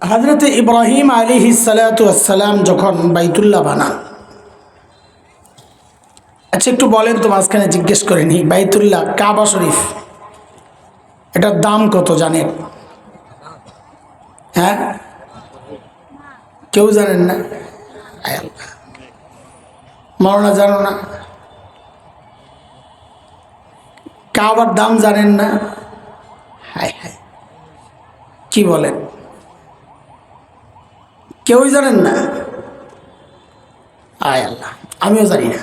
হজরত ইব্রাহিম আলী সালাতাম যখন বাইতুল্লাহ বানান আচ্ছা একটু বলেন তো মাঝখানে জিজ্ঞেস করে নি বাইতুল্লাহ কাবা শরীফ, এটার দাম কত জানেন? হ্যাঁ? কেউ জানেন না। মরনা জানো না? কাবার দাম জানেন না? হায় হায়। কি বলেন? কেউই জানেন না? আয় আল্লাহ, আমিও জানি না।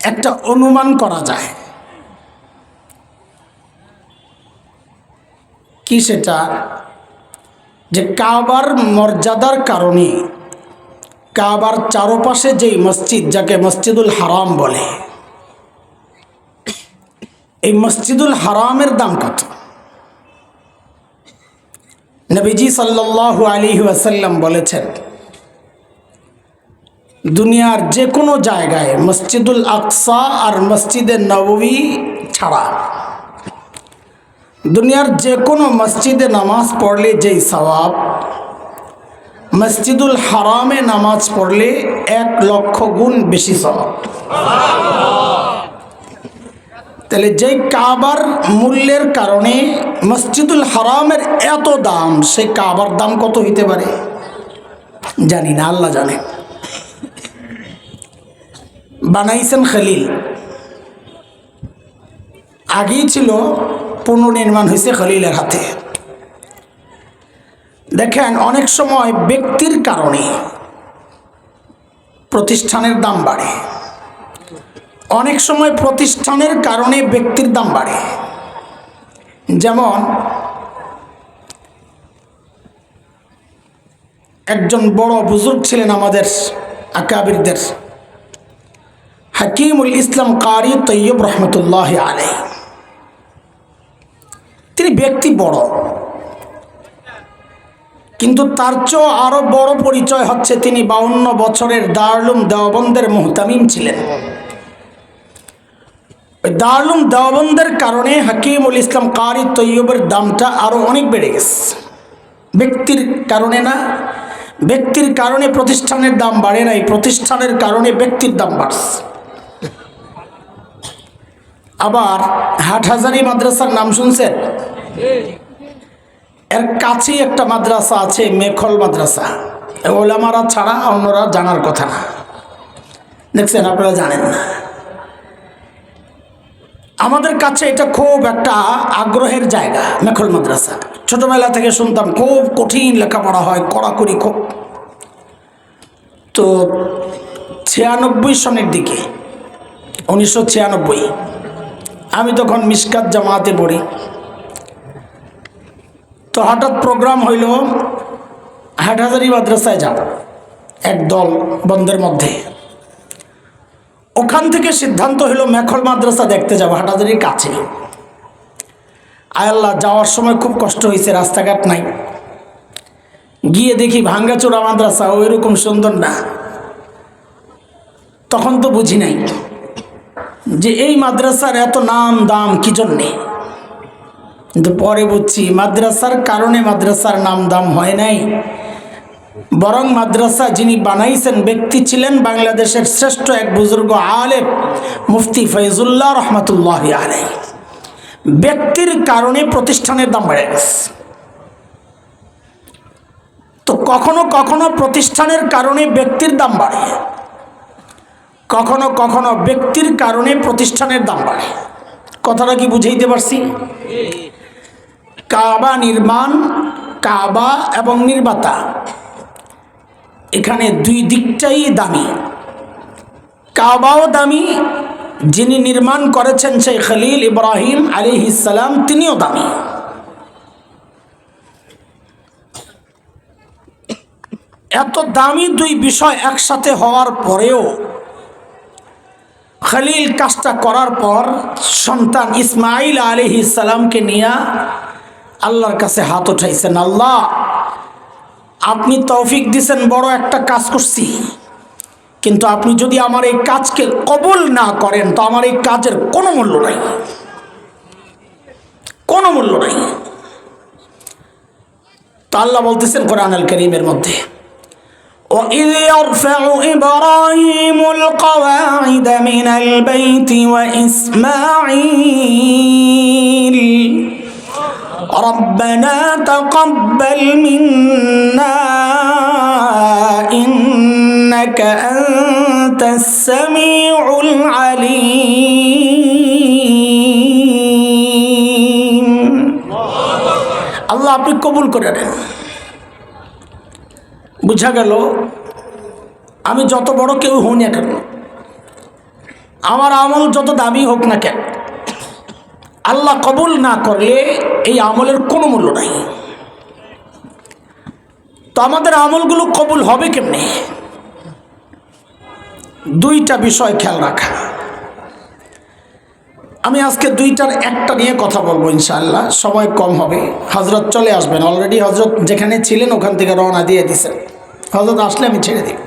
একটা অনুমান করা যায়। কি সেটা? যে কাবার মর্যাদার কারণে কাবার চারপাশে যেই মসজিদ, যাকে মসজিদুল হারাম বলে এই মসজিদুল হারামের দাম কত? নবীজি সাল্লাল্লাহু আলাইহি ওয়াসাল্লাম বলেছেন, দুনিয়ার যে কোনো জায়গায় মসজিদুল আকসা আর মসজিদে নবী ছাড়া। দুনিয়ার যে কোনো মসজিদে নামাজ পড়লে যেই সওয়াব, মসজিদুল হারামে নামাজ পড়লে এক লক্ষ গুণ বেশি সওয়াব। তাহলে যেই কাবার মূল্যের কারণে মসজিদুল হারামের এত দাম সেই কাবার দাম কত হইতে পারে? জানি না, আল্লাহ জানে। বানাইছেন খালিল। আগেই ছিল পুনর্নির্মাণ হয়েছে খালিলের হাতে। দেখেন, অনেক সময় ব্যক্তির কারণে প্রতিষ্ঠানের দাম বাড়ে। অনেক সময় প্রতিষ্ঠানের কারণে ব্যক্তির দাম বাড়ে। যেমন, একজন বড় বুজুর্গ ছিলেন আমাদের আকাবিরদের হাকিমুল ইসলাম কারি তৈয়ব রহমতুল্লাহ আলাই তিনি ব্যক্তি বড়, কিন্তু তার চেয়েও আরও বড় পরিচয় হচ্ছে তিনি বাউন্ন বছরের দারুম দেওবন্দের মোহতামিম ছিলেন। ওই দারুম দেওবন্দের কারণে হাকিমুল ইসলাম কারি তৈয়বের দামটা আরও অনেক বেড়ে গেছে। ব্যক্তির কারণে না, ব্যক্তির কারণে প্রতিষ্ঠানের দাম বাড়ে নাই, প্রতিষ্ঠানের কারণে ব্যক্তির দাম বাড়ছে। আবার হাটহাজারি মাদ্রাসার নাম শুনছেন? এর কাছেই একটা মাদ্রাসা আছে, মেখল মাদ্রাসা। ওলামারা ছাড়া অন্যরা জানার কথা না। দেখছেন, আপনারা জানেন না। আমাদের কাছে এটা খুব একটা আগ্রহের জায়গা, মেখল মাদ্রাসা। ছোটবেলা থেকে শুনতাম, খুব কঠিন লেখাপড়া হয়, কড়াকড়ি খুব। তো ছিয়ানব্বই সনের দিকে, উনিশশো ছিয়ানব্বই, আমি তখন মিসকাত জামাতে পড়ি। তো হঠাৎ প্রোগ্রাম হইল হাটহাজারি মাদ্রাসায় যাব, এক দল বন্ধের মধ্যে। ওখান থেকে সিদ্ধান্ত হলো মেখল মাদ্রাসা দেখতে যাব হাটাজারির কাছে। আয়াল্লাহ যাওয়ার সময় খুব কষ্ট হয়েছে, রাস্তাঘাট নাই। গিয়ে দেখি ভাঙ্গাচোরা মাদ্রাসা ওই রকম সুন্দর না। তখন তো বুঝি নাই যে এই মাদ্রাসার এত নাম দাম কি জন্যে? কিন্তু পরে বুঝছি মাদ্রাসার কারণে মাদ্রাসার নাম দাম হয় নাই। বরং মাদ্রাসা যিনি বানাইছেন, ব্যক্তি ছিলেন বাংলাদেশের শ্রেষ্ঠ এক বুজুর্গ আলেম মুফতি ফৈজুল্লাহ রহমতুল্লাহ আলাই ব্যক্তির কারণে প্রতিষ্ঠানের দাম বেড়ে গেছে। তো কখনো কখনো প্রতিষ্ঠানের কারণে ব্যক্তির দাম বাড়ে। কখনো কখনো ব্যক্তির কারণে প্রতিষ্ঠানের দাম বাড়ে। কথাটা কি বুঝাইতে পারছি? কাবা নির্মাণ, কাবা এবং নির্মাতা এখানে দুই দিকটাই দামি। কাবাও দামি, যিনি নির্মাণ করেছেন সেই খলিল ইব্রাহিম আলী ইসালাম তিনিও দামি। এত দামি দুই বিষয় একসাথে হওয়ার পরেও খলিল কাজটা করার পর সন্তান ইসমাইল আলী ইসালামকে নিয়ে আল্লাহর কাছে হাত উঠাইছেন, আল্লাহ আপনি তৌফিক দিছেন বড় একটা কাজ করছি কিন্তু আপনি যদি আমার এই কাজকে কবুল না করেন তো আমার এই কাজের কোনো মূল্য নাই কোনো মূল্য নাই তো আল্লাহ বলতেছেন কোরআন আল করিমের মধ্যে وإذ يرفع إبراهيم القواعد من البيت وإسماعيل ربنا تقبل منا إنك أنت السميع العليم আল্লাহ আপনি কবুল করে নেন বুঝা গেল আমি যত বড় কেউ হই না কেন আমার আমল যত দামি হোক না কেন আল্লাহ কবুল না করলে এই আমলের কোনো মূল্য নাই। তো আমাদের আমলগুলো কবুল হবে কেমনে? দুইটা বিষয় খেয়াল রাখা। আমি আজকে দুইটার একটা নিয়ে কথা বলব ইনশাআল্লাহ সময় কম হবে। হজরত চলে আসবেন, অলরেডি হজরত যেখানে ছিলেন ওখান থেকে রওনা দিয়ে দিছেন। হজরত আসলে আমি ছেড়ে দিই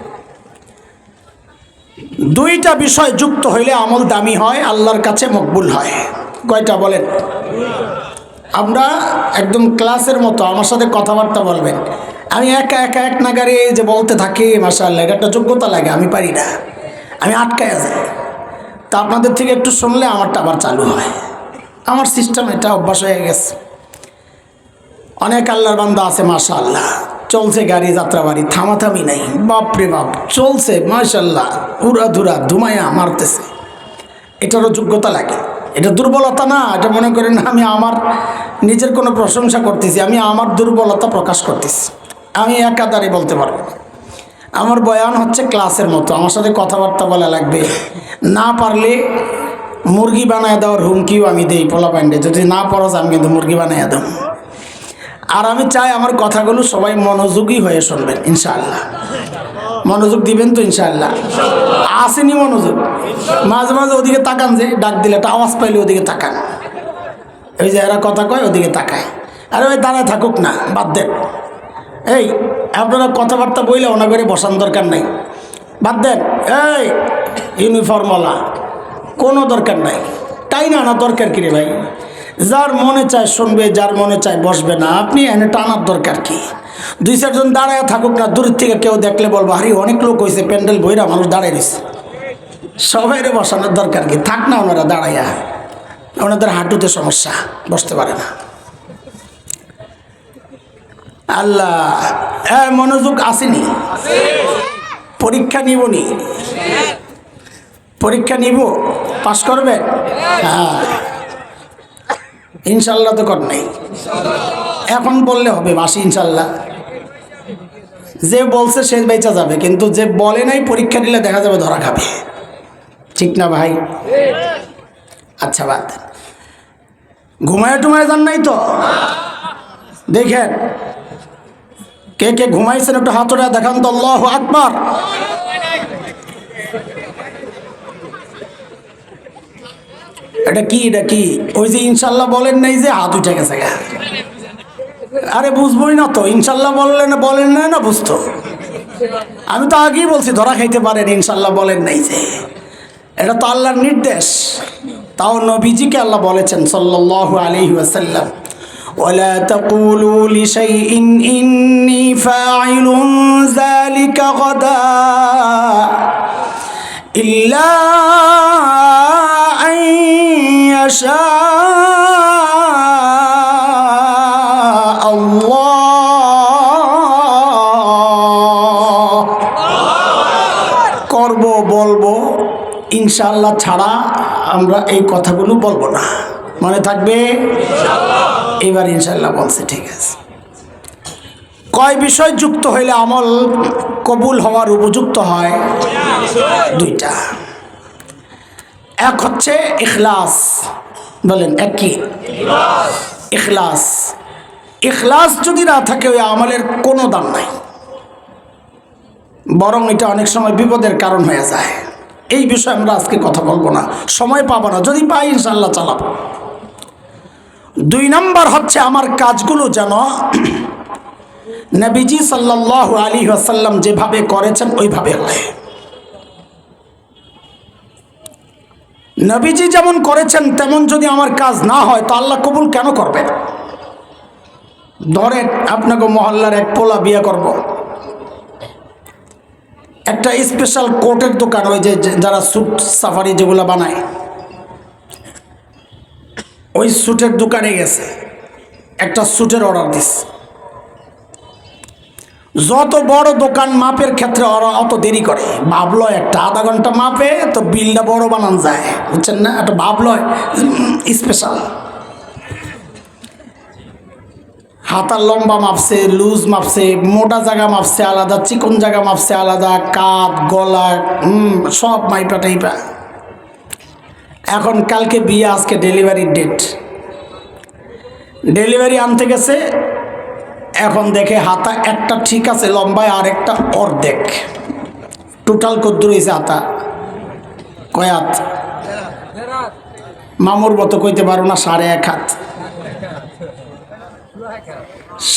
দুইটা বিষয় যুক্ত হইলে আমল দামি হয়, আল্লাহর কাছে মকবুল হয়। কয়টা বলেন? আমরা একদম ক্লাসের মতো, আমার সাথে কথাবার্তা বলবেন। আমি একা একা এক নাগারে যে বলতে থাকি মাসাল্লাহ এটা একটা যোগ্যতা লাগে, আমি পারি না। আমি আটকায় যাই। তা আপনাদের থেকে একটু শুনলে আমারটা আবার চালু হয়। আমার সিস্টেম এটা অভ্যাস হয়ে গেছে। অনেক আল্লাহর বান্দা আছে মাশা আল্লাহ চলছে গাড়ি যাত্রাবাড়ি, থামাথামি নাই। বাপরে বাপ, চলছে মাশাল্লাহ উড়া ধুরা ধুমায়া মারতেছে। এটারও যোগ্যতা লাগে। এটা দুর্বলতা না, এটা মনে করেন আমি আমার নিজের কোনো প্রশংসা করতেছি, আমি আমার দুর্বলতা প্রকাশ করতেছি। আমি একাধারে বলতে পারব আমার বয়ান হচ্ছে ক্লাসের মতো, আমার সাথে কথাবার্তা বলা লাগবে। না পারলে মুরগি বানায় দেওয়ার হুমকিও আমি দেই পোলা প্যান্ডে যদি না পড়স আমি কিন্তু মুরগি বানায় দেব। আর আমি চাই আমার কথাগুলো সবাই মনোযোগী হয়ে শুনবেন, ইনশাআল্লাহ। মনোযোগ দিবেন তো, ইনশাআল্লাহ। আসেনি মনোযোগ। মাঝে মাঝে ওদিকে তাকান যে ডাক দিলে, একটা আওয়াজ পাইলে ওদিকে তাকান। ওই যে এরা কথা কয়, ওদিকে তাকায়। আরে ওই দাঁড়ায় থাকুক না, বাদ দেন। এই, আপনারা কথাবার্তা বইলে ওনা করে বসান দরকার নাই। বাদ দেন, এই ইউনিফর্মওয়ালা কোনো দরকার নাই। তাই না না দরকার কিরে ভাই? যার মনে চায় শুনবে, যার মনে চায় বসবে না, আপনি এনে টানার দরকার কি? দুই চারজন দাঁড়ায় থাকুক না দূর থেকে কেউ দেখলে বলব, আরে, অনেক লোক হয়েছে প্যান্ডেল বইরা মানুষ দাঁড়ায় রয়েছে সবাইরে বসানোর দরকার কি? থাক না ওনারা দাঁড়াইয়া ওনাদের হাঁটুতে সমস্যা, বসতে পারে না। আল্লাহ হ্যাঁ মনোযোগ আসেনি? পরীক্ষা নিবনি পরীক্ষা নিব? পাশ করবে হ্যাঁ। ইনশাল্লাহ তো কর নাই। এখন বললে হবে মাসি ইনশাল্লাহ যে বলছে সে বেচা যাবে, কিন্তু যে বলে নাই, পরীক্ষা দিলে দেখা যাবে ধরা খাবে। ঠিক না ভাই? আচ্ছা বাদ। ঘুমায় টুমায় যান নাই তো? দেখেন, কে কে ঘুমাইছেন একটু হাতটা দেখান তো, আল্লাহ আকবার। এটা কি এটা কি ওই যে ইনশাল্লাহ বলেন নাই যে হাত উঠে গেছে গা। আরে বুঝবোই না তো ইনশাল্লাহ বললেন বলেন না না বুঝতো আমি তো আগেই বলছি ধরা খাইতে পারেন ইনশাল্লাহ বলেন নাই যে এটা তো আল্লাহর নির্দেশ তাও নবীজিকে আল্লাহ বলেছেন সাল্লাল্লাহু আলাইহি ওয়াসাল্লাম ولا تقولوا لشيء إني فاعل ذلك غدا إلا أن يشاء الله করব বলবো ইনশাল্লাহ ছাড়া আমরা এই কথাগুলো বলবো না মনে থাকবে এবার ইনশাল্লাহ বলছে ঠিক আছে কয় বিষয় যুক্ত হইলে আমল কবুল হওয়ার উপযুক্ত হয় দুইটা এক হচ্ছে ইখলাস। বলেন, এক কি? ইখলাস। ইখলাস যদি না থাকে, ওই আমলের কোনো দাম নাই। বরং এটা অনেক সময় বিপদের কারণ হয়ে যায়। এই বিষয়ে আমরা আজকে কথা বলব না। সময় পাবো না। যদি পাই ইনশাল্লাহ চালাবো। দুই নম্বর হচ্ছে আমার কাজগুলো যেন নবীজি সাল্লাহ আলী আসাল্লাম যেভাবে করেছেন, ওইভাবে হয়। নবীজি যেমন করেছেন, তেমন যদি আমার কাজ না হয়, তো আল্লাহ কবুল কেন করবেন ধরেন আপনাকে মহল্লার এক পোলা বিয়ে করব। একটা স্পেশাল কোটের দোকান, ওই যে- যারা স্যুট সাফারি যেগুলো বানায়, ওই স্যুটের দোকানে গেছে। একটা স্যুটের অর্ডার দিস। যত বড় দোকান মাপের ক্ষেত্রে ওরা অত দেরি করে। ভাবলো একটা আধা ঘণ্টা মাপে তো বিলটা বড় বানান যায়। বুঝছেন না? একটা ভাবলো স্পেশাল। হাতার লম্বা মাপছে লুজ মাপছে মোটা জায়গা মাপছে আলাদা চিকন জায়গা মাপছে আলাদা কাত গলা হুম, সব মাইপা টাইপা। এখন কালকে বিয়ে আজকে ডেলিভারির ডেট ডেলিভারি আনতে গেছে এখন দেখে হাতা একটা ঠিক আছে, লম্বায় আর একটা অর্ধেক। টোটাল কদ্দুর হয়েছে হাতা। কয় হাত? মামুর মতো কইতে পারো না, সাড়ে এক হাত।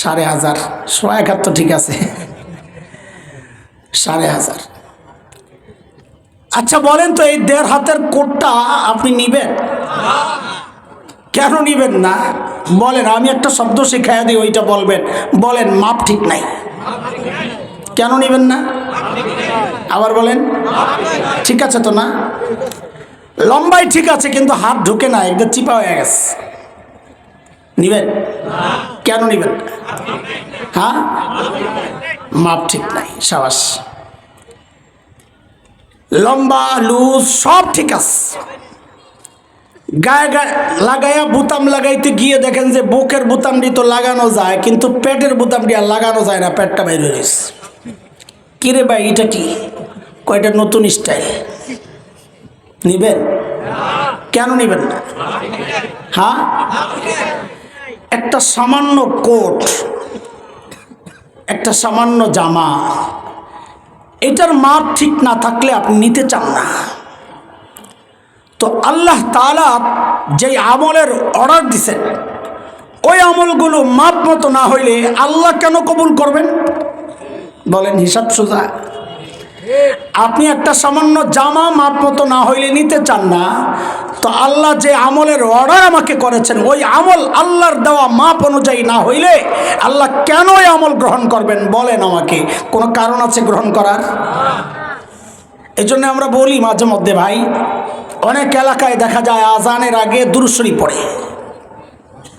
সাড়ে হাজার। সোয়া এক হাত তো ঠিক আছে। সাড়ে হাজার। আচ্ছা বলেন তো এই দেড় হাতের কোটটা আপনি নিবেন? কেন নিবেন না? বলেন, আমি একটা শব্দ শেখাইয়া দিই, ওইটা বলবেন। বলেন, মাপ ঠিক নাই। কেন নিবেন না? আবার বলেন, ঠিক আছে তো না? লম্বাই ঠিক আছে, কিন্তু হাত ঢুকে না, একদম চিপা হয়ে গেছে। নিবেন? কেন নিবেন? হ্যাঁ? মাপ ঠিক নাই, সাবাস। লম্বা, লুজ, সব ঠিক আছে। গায়ে গায়ে লাগাইয়া বুতাম লাগাইতে গিয়ে দেখেন যে বুকের বুতামটি তো লাগানো যায়, কিন্তু পেটের বুতামটি আর লাগানো যায় না, পেটটা বাইরে গেছে। কিরে ভাই, এটা কি? কয়টা নতুন স্টাইল? নিবেন? কেন নিবেন না? হ্যাঁ? একটা সামান্য কোট, একটা সামান্য জামা, এটার মাপ ঠিক না থাকলে আপনি নিতে চান না। তো আল্লাহ তালা যেই আমলের অর্ডার দিছেন, ওই আমলগুলো মাপ মতো না হইলে আল্লাহ কেন কবুল করবেন? বলেন, হিসাব সোজা। আপনি একটা সামান্য জামা মাপ মতো না হইলে নিতে চান না, তো আল্লাহ যে আমলের অর্ডার আমাকে করেছেন, ওই আমল আল্লাহর দেওয়া মাপ অনুযায়ী না হইলে আল্লাহ কেন ওই আমল গ্রহণ করবেন? বলেন আমাকে। কোনো কারণ আছে গ্রহণ করার? এই জন্য আমরা বলি মাঝে মধ্যে, ভাই অনেক এলাকায় দেখা যায় আজানের আগে দুরুশরী পড়ে।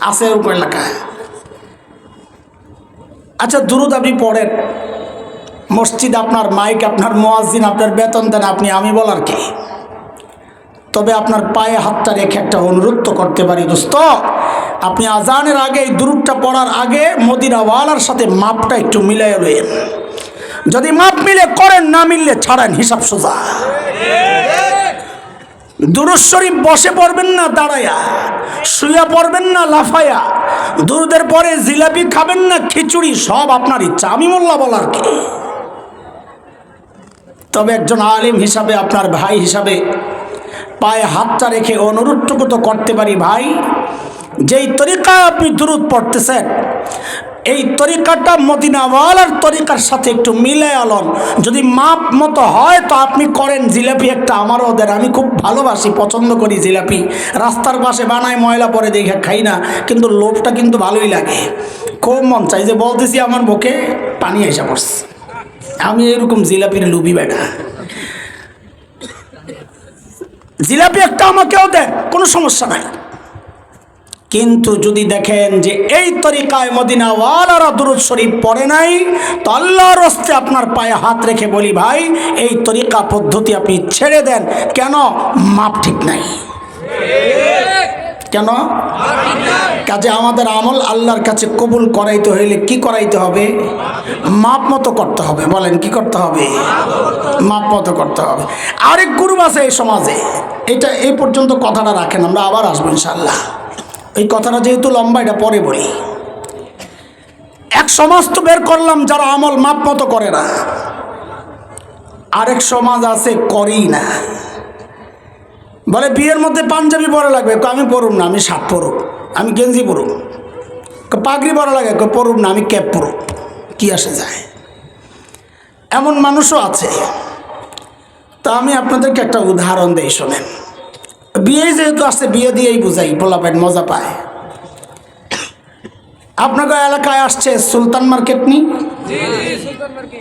আছে এরকম এলাকায়। আচ্ছা দুরুদ আপনি পড়েন। মসজিদ আপনার মাইক, আপনার মোয়াজিন আপনার বেতন দেন আপনি, আমি বলার কি? তবে আপনার পায়ে হাতটা রেখে একটা অনুরোধ তো করতে পারি, দোস্ত। আপনি আজানের আগে এই দুরুদটা পড়ার আগে মদিনাওয়ালার সাথে মাপটা একটু মিলাই রয়েন যদি মাপ মিলে করেন, না মিললে ছাড়েন, হিসাব সোজা। দুরুদ বসে পড়বেন না, দাঁড়ায়া। শুয়া পড়বেন না, লাফায়া। দুরুদের পরে জিলাপি খাবেন না, খিচুড়ি, সব আপনার ইচ্ছা। আমি মোল্লা বলার কি? তবে একজন আলিম হিসাবে, আপনার ভাই হিসাবে পায়ে হাতটা রেখে অনুরোধটুকু তো করতে পারি ভাই। যেই তরিকায় আপনি দুরুদ পড়তেছেন এই তরিকাটা মদিনাওয়ালার তরিকার সাথে একটু মিলে আলন যদি মাপ মতো হয় তো আপনি করেন জিলাপি একটা, আমারও দেন। আমি খুব ভালোবাসি, পছন্দ করি জিলাপি। রাস্তার পাশে বানায় ময়লা পরে দেখে খাই না, কিন্তু লোভটা কিন্তু ভালোই লাগে। খুব মন চাই যে বলতেছি আমার বুকে পানি এসে পড়ছে। আমি এরকম জিলাপির লুবি বেটা। জিলাপি একটা আমাকেও দেন, কোনো সমস্যা নাই। কিন্তু যদি দেখেন যে এই তরিকায় মদিনাওয়ালারা দুরুদ শরীফ পড়ে নাই, তো আল্লাহর হস্তে আপনার পায়ে হাত রেখে বলি, ভাই, এই তরিকা পদ্ধতি আপনি ছেড়ে দেন। কেন? মাপ ঠিক নাই। কেন? কাজে আমাদের আমল আল্লাহর কাছে কবুল করাইতে হইলে কি করাইতে হবে? মাপ মতো করতে হবে। বলেন, কি করতে হবে? মাপ মতো করতে হবে। আরেক গ্রুপ আছে এই সমাজে। এটা এই পর্যন্ত কথাটা রাখেন, আমরা আবার আসব ইনশাল্লাহ এই কথাটা যেহেতু লম্বা, এটা পরে বলি। এক সমাজ তো বের করলাম যারা আমল মাপ মতো করে না। আরেক সমাজ আছে করেই না। বলে বিয়ের মধ্যে পাঞ্জাবি পরা লাগবে। আমি পড়ুম না, আমি শার্ট পরুম, আমি গেঞ্জি পরুম। কয়, পাগড়ি পরা লাগে পরুম না, আমি ক্যাপ পরুম। কি আসে যায়? এমন মানুষও আছে। তা আমি আপনাদেরকে একটা উদাহরণ দেই, শোনেন। বিয়ে যেহেতু আসছে, বিয়ে দিয়েই বুঝাই, পোলাপাইন মজা পায়। আপনাকে এলাকায় আসছে সুলতান মার্কেট নি?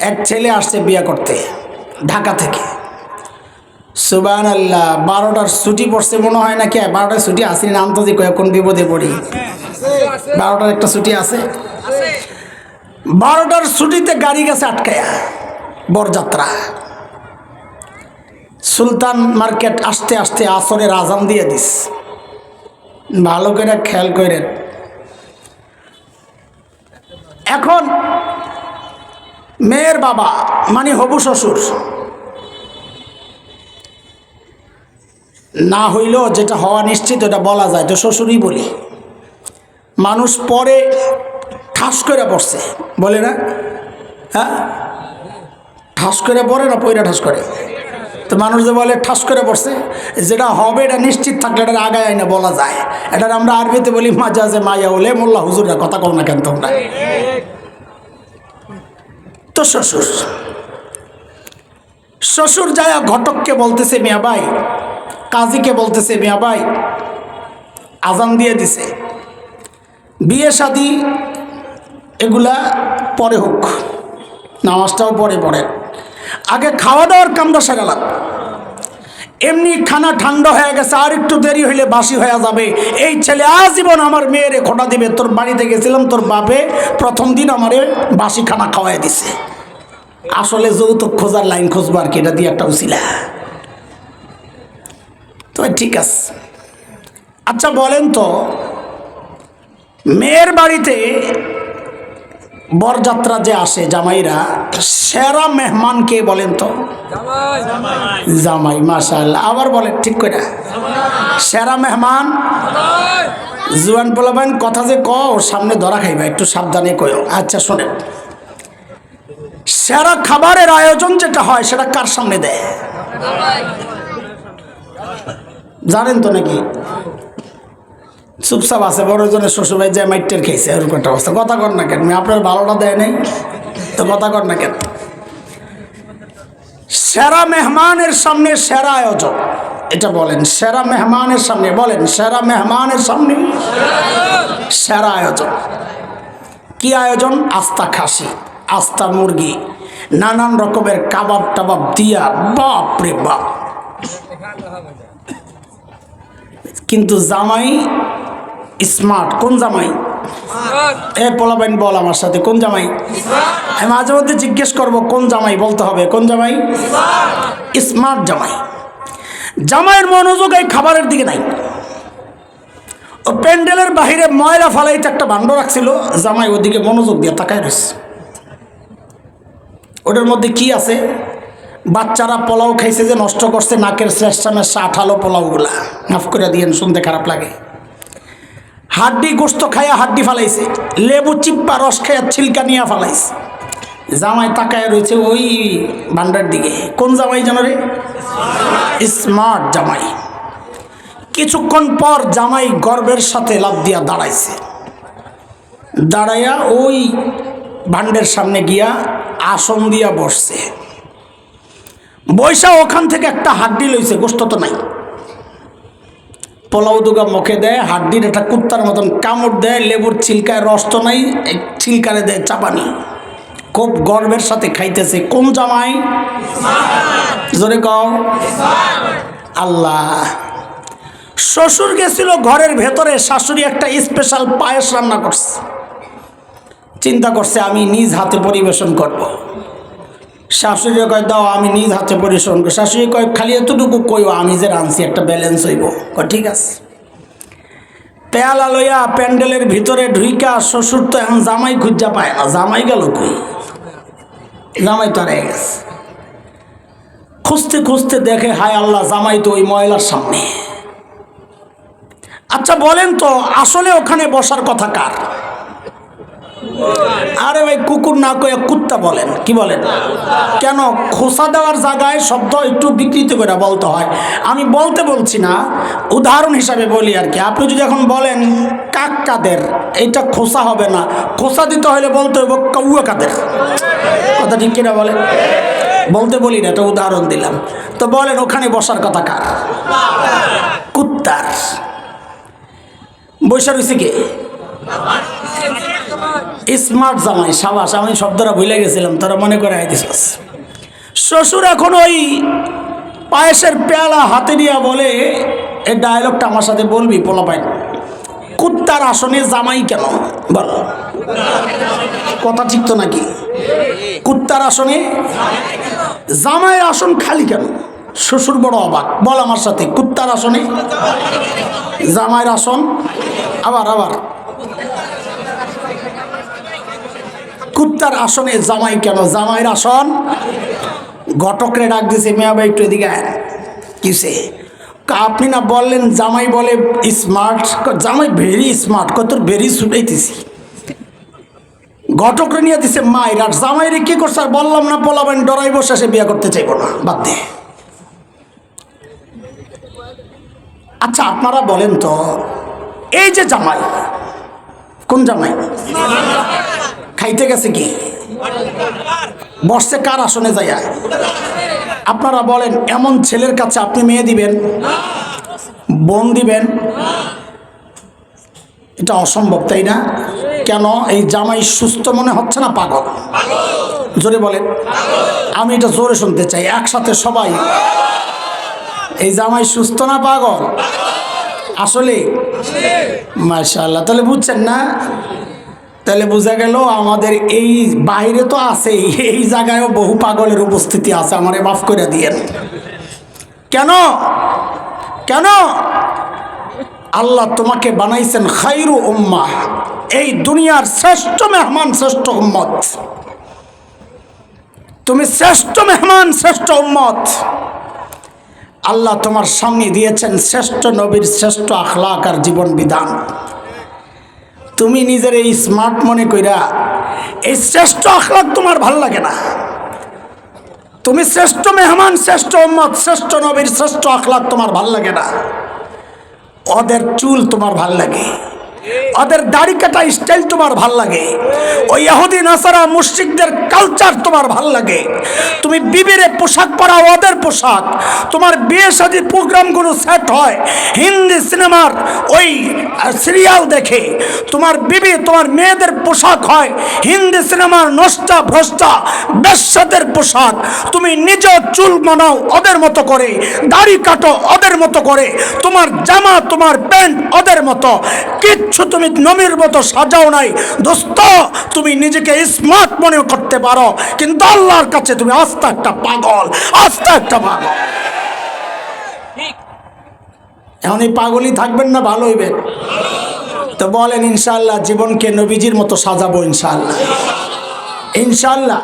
এক ছেলে আসছে বিয়ে করতে, ঢাকা থেকে। সুবান আল্লাহ বারোটার ছুটি পড়ছে মনে হয় নাকি? বারোটার ছুটি আসি না, আন্তর্জাতিক কোন বিপদে পড়ি? বারোটার একটা ছুটি আছে। বারোটার ছুটিতে গাড়ি গেছে আটকায়া, বরযাত্রা। সুলতান মার্কেট আসতে আসতে আসরের আজান দিয়ে দিস। ভালো করে খেয়াল করেন। এখন মেয়ের বাবা মানে হবু শ্বশুর, না হইলেও যেটা হওয়া নিশ্চিত ওটা বলা যায় তো শ্বশুরই বলি। মানুষ পরে ঠাস করে পড়ছে, বলে না? হ্যাঁ? ঠাস করে পড়ে না পয়রা ঠাস করে? তো মানুষ যে বলে ঠাস করে পড়ছে যেটা হবে এটা নিশ্চিত থাকলে এটা আগায় আইনা বলা যায়। এটা আমরা আরবিতে বলি মাজা যে মায়া হলে মোল্লা হুজুররা কথা কম না কেন তোমরা? তো শ্বশুর শ্বশুর যায় ঘটককে বলতেছে, মিয়া ভাই, কাজীকে বলতেছে, মিয়া ভাই, আজান দিয়ে দিছে। বিয়ে শাদি এগুলা পরে হোক, নামাজটাও পরে পড়ে আগে খাওয়া দাওয়ার কামটা সেরালাম এমনি খানা ঠান্ডা হয়ে গেছে, আর একটু দেরি হইলে বাসি হয়ে যাবে। এই ছেলে আজীবন আমার মেয়েরে খোটা দিবে। তোর বাড়িতে গেছিলাম, তোর বাপে প্রথম দিন আমারে বাসি খানা খাওয়াই দিছে। আসলে যৌতুক খোঁজার লাইন খুঁজবো আর কি, এটা দিয়ে একটা উচিলা। তো ঠিক আছে। আচ্ছা বলেন তো, মেয়ের বাড়িতে বরযাত্রা যে আসে জামাইরা, সেরা মেহমান কে বলেন তো? জামাই মাশাল আবার বলেন, ঠিক করে সেরা মেহমান? জুয়ান পোলাবেন কথা যে ক ওর সামনে ধরা খাইবা, একটু সাবধানে কয়ো আচ্ছা শোনেন। সেরা খাবারের আয়োজন যেটা হয়, সেটা কার সামনে দেয়? জানেন তো নাকি? চুপচাপ আছে বড় জনের শ্বশুরবাই যে মাইটের খেয়েছে, এরকম একটা অবস্থা। কথা কর না কেন আপনার ভালোটা দেয় নাই? তো কথা কর না কেন? সেরা মেহমানের সামনে সেরা আয়োজন। এটা বলেন, সেরা মেহমানের সামনে, বলেন, সেরা মেহমানের সামনে সেরা আয়োজন। কি আয়োজন? আস্তা খাসি, আস্তা মুরগি, নানান রকমের কাবাব টাবাব দিয়া বাপ রে বাপ। কিন্তু জামাই স্মার্ট, কোন জামাই? এ পোলাবাইন বল আমার সাথে, কোন জামাই? আমি মাঝে মধ্যে জিজ্ঞেস করব, কোন জামাই বলতে হবে? কোন জামাই? স্মার্ট জামাই। জামাইয়ের মনোযোগ এই খাবারের দিকে নাই। ও প্যান্ডেলের বাহিরে ময়লা ফালাইতে একটা ভাণ্ড রাখছিল, জামাই ওদিকে মনোযোগ দিয়ে তাকায় রয়েছে। ওটার মধ্যে কি আছে? বাচ্চারা পোলাও খাইছে যে নষ্ট করছে, নাকের শ্রেষ্ঠামের আঠালো পোলাওগুলা। মাফ করে দিয়েন, শুনতে খারাপ লাগে। হাড্ডি গোস্ত খাইয়া হাড্ডি ফালাইছে, লেবু চিপ্পা রস খাইয়া ছিলকা নিয়ে ফালাইছে। জামাই তাকায় রয়েছে ওই ভান্ডার দিকে। কোন জামাই জানো রে? স্মার্ট জামাই। কিছুক্ষণ পর জামাই গর্বের সাথে লাভ দিয়া দাঁড়াইছে। দাঁড়াইয়া ওই ভান্ডের সামনে গিয়া আসন দিয়া বসছে। বৈশা ওখান থেকে একটা হাড্ডি লইছে, গোস্ত তো নাই। পোলাও দুগা মুখে দেয় হাড্ডির একটা কুত্তার মতন কামড় দেয়, লেবুর ছিলকায় রস তো নাই ছিলকারে দেয় চাপানি খুব গর্বের সাথে খাইতেছে, কোন জামাই? জোরে কও। আল্লাহ। শ্বশুর গেছিল ঘরের ভেতরে, শাশুড়ি একটা স্পেশাল পায়েস রান্না করছে। চিন্তা করছে আমি নিজ হাতে পরিবেশন করব। শাশুড়ি কয়, দাও, আমি নিজ হাতে পরিশ্রম করি। শাশুড়ি কয়, খালি এতটুকু কইও, আমি যে রাঁধছি, একটা ব্যালেন্স হইব। কয়, ঠিক আছে। পেয়ালা লইয়া প্যান্ডেলের ভিতরে ঢুইকা শ্বশুর তো এখন জামাই খুঁজা পায় না। জামাই গেল কই? জামাই তো হারিয়ে গেছে খুঁজতে খুঁজতে দেখে, হায় আল্লাহ, জামাই তো ওই ময়লার সামনে। আচ্ছা বলেন তো, আসলে ওখানে বসার কথা কার? আরে ভাই, কুকুর না কয়ে কুত্তা বলেন, কি বলেন? কেন খোসা দেওয়ার জায়গায় শব্দ একটু বিকৃত করে বলতে হয়। আমি বলতে বলছি না, উদাহরণ হিসাবে বলি আর কি। আপনি যদি এখন বলেন কাক কাদের এইটা খোসা হবে না। খোসা দিতে হলে বলতে হবে কৌয়া কাদের কথা ঠিক কিনা বলেন? বলতে বলি না, এটা উদাহরণ দিলাম। তো বলেন, ওখানে বসার কথা কার? কুত্তার। বৈশা রয়েছে কে? স্মার্ট জামাই, সাবাস, আমি শব্দটা ভুলে গেছিলাম, তারা মনে করে আইতেছিস। শ্বশুর এখন ওই পায়েসের পেয়ালা হাতে নিয়ে বলে, এই ডায়লগটা আমার সাথে বলবি, পোলা পাই কুত্তার আসনে জামাই কেন? বল। কথা ঠিক তো নাকি? কুত্তার আসনে জামাইয়ের আসন খালি কেন? শ্বশুর বড় অবাক। বল আমার সাথে, কুত্তার আসনে জামাইয়ের আসন? আবার আবার। কুত্তার আসনে জামাই কেন? জামাইয়ের আসন? ঘটকরে ডাক দিছে, মেয়া ভাই, একটু এদিকে কিসে আপনি না বললেন জামাই বলে স্মার্ট জামাই ভেরি স্মার্ট কত ভেরি ছুটাইতেছি ঘটকরে নিয়ে দিছে মায়ের আর জামাইরে কি করছে? আর বললাম না পোলাবেন ডরাই বসে সে বিয়ে করতে চাইব না। বাদ দে। আচ্ছা আপনারা বলেন তো, এই যে জামাই, কোন জামাই? খাইতে গেছে কি? বসছে কার আসনে যাইয়া? আপনারা বলেন, এমন ছেলের কাছে আপনি মেয়ে দিবেন, বোন দিবেন? এটা অসম্ভব, তাই না? কেন? এই জামাই সুস্থ মনে হচ্ছে না পাগল? জোরে বলেন। আমি এটা জোরে শুনতে চাই, একসাথে সবাই। এই জামাই সুস্থ না পাগল? আসলে? মাশাল্লাহ তাহলে বুঝছেন না? তাহলে বোঝা গেল আমাদের এই বাইরে তো আছেই, এই জায়গায়ও বহু পাগলের উপস্থিতি আছে, আমারে মাফ করে দিয়েন। কেন? কেন? আল্লাহ তোমাকে বানাইছেন খাইরু উম্মা এই দুনিয়ার শ্রেষ্ঠ মেহমান, শ্রেষ্ঠ উম্মত। তুমি শ্রেষ্ঠ মেহমান, শ্রেষ্ঠ উম্মত। আল্লাহ তোমার সামনে দিয়েছেন শ্রেষ্ঠ নবীর শ্রেষ্ঠ আখলাক আর জীবন বিধান। তুমি নিজের এই স্মার্ট মনে কইরা এই শ্রেষ্ঠ আখলাক তোমার ভালো লাগে না। তুমি শ্রেষ্ঠ মেহমান, শ্রেষ্ঠ উম্মত, শ্রেষ্ঠ নবীর শ্রেষ্ঠ আখলাক তোমার ভালো লাগে না। ওদের চুল তোমার ভালো লাগে। ওদের দাড়ি কাটা স্টাইল তোমার ভালো লাগে। ওই ইহুদি, নাসারা, মুশরিকদের কালচার তোমার ভালো লাগে। তুমি বিবিরে পোশাক পরা ওদের পোশাক। তোমার বিয়ে শাদী প্রোগ্রামগুলো সেট হয় হিন্দি সিনেমার ওই সিরিয়াল দেখে। তোমার বিবি, তোমার মেয়েদের পোশাক হয় হিন্দি সিনেমার নষ্টা ভ্রষ্টা বেশ্যাদের পোশাক। তুমি নিজ চুল মানাও ওদের মতো করে, দাড়ি কাটো ওদের মতো করে। তোমার জামা, তোমার প্যান্ট ওদের মতো। কিচ্ছু তুমি নমির মতো সাজাও নাই। দোস্ত তুমি নিজেকে স্মার্ট মনে করতে পারো কিন্তু আল্লাহর কাছে তুমি আস্তা একটা পাগল আস্তা একটা পাগল। এখন এই পাগলই থাকবেন না ভালো হইবেন তো বলেন ইনশাল্লাহ জীবনকে নবীজির মতো সাজাবো ইনশাল্লাহ ইনশাল্লাহ